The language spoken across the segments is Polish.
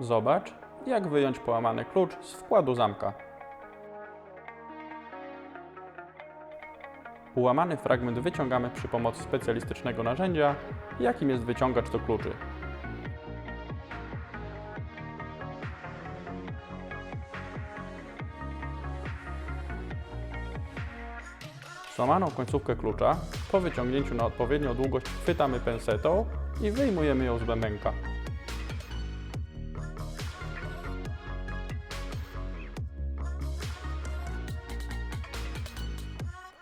Zobacz, jak wyjąć połamany klucz z wkładu zamka. Ułamany fragment wyciągamy przy pomocy specjalistycznego narzędzia, jakim jest wyciągacz do kluczy. Złamaną końcówkę klucza po wyciągnięciu na odpowiednią długość chwytamy pensetą i wyjmujemy ją z bębenka.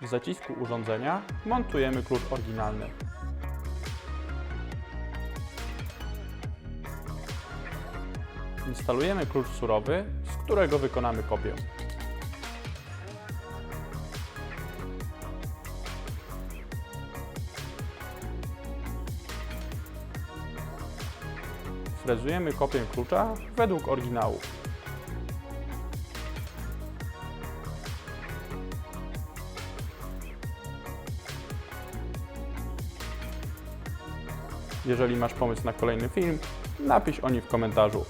W zacisku urządzenia montujemy klucz oryginalny. Instalujemy klucz surowy, z którego wykonamy kopię. Frezujemy kopię klucza według oryginału. Jeżeli masz pomysł na kolejny film, napisz o nim w komentarzu.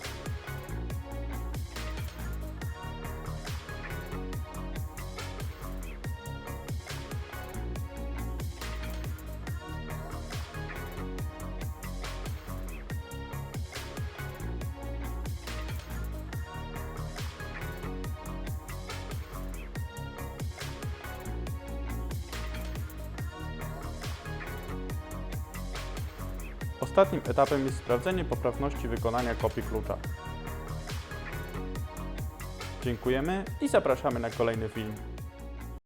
Ostatnim etapem jest sprawdzenie poprawności wykonania kopii klucza. Dziękujemy i zapraszamy na kolejny film.